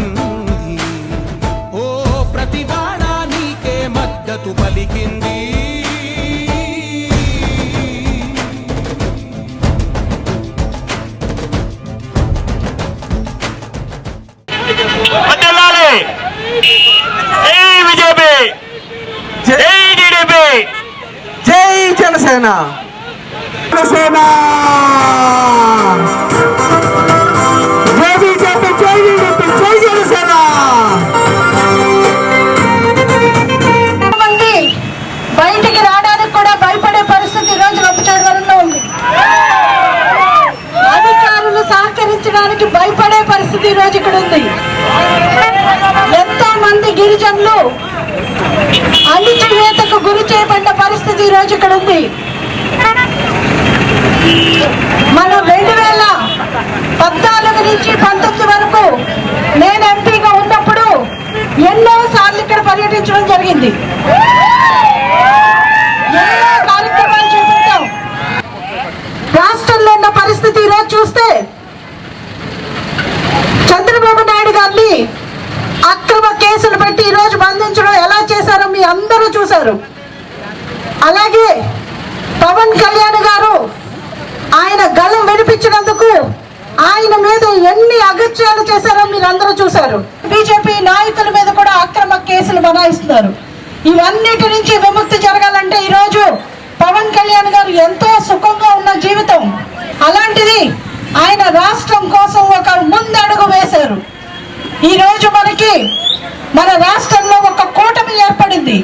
పలికింది. ఓ ప్రతివాడ మద్దతు పలికింది. జై జనసేన. జనసేన. సహకరించడానికి భయపడే పరిస్థితి ఈ రోజు ఇక్కడ ఉంది. ఎంతో మంది గిరిజనులు అణిచివేతకు గురి చేయబడ్డ పరిస్థితి ఈ రోజు ఇక్కడ ఉంది. మనం రెండు వేల పద్నాలుగు నుంచి పంతొమ్మిది వరకు నేను ఎంపీగా ఉన్నప్పుడు ఎన్నో సార్లు ఇక్కడ పర్యటించడం జరిగింది. ఎన్నో కేసులు పెట్టి ఈరోజు బంధించడం ఎలా చేశారో మీ అందరూ చూశారు. అలాగే పవన్ కళ్యాణ్ గారు ఆయన గలం వినిపించినందుకు ఆయన మీద ఎన్ని అగత్యాలు చేశారో మీరు అందరూ చూశారు. బీజేపీ నాయకుల మీద కూడా అక్రమ కేసులు బనాయిస్తున్నారు. ఇవన్నిటి నుంచి విముక్తి జరగాలంటే ఈరోజు పవన్ కళ్యాణ్ గారు ఎంతో సుఖంగా ఉన్న జీవితం. అలాంటిది ఆయన రాష్ట్రం కోసం ఒక ముందడుగు వేశారు. ఈరోజు మనకి మన రాష్ట్రంలో ఒక కూటమి ఏర్పడింది.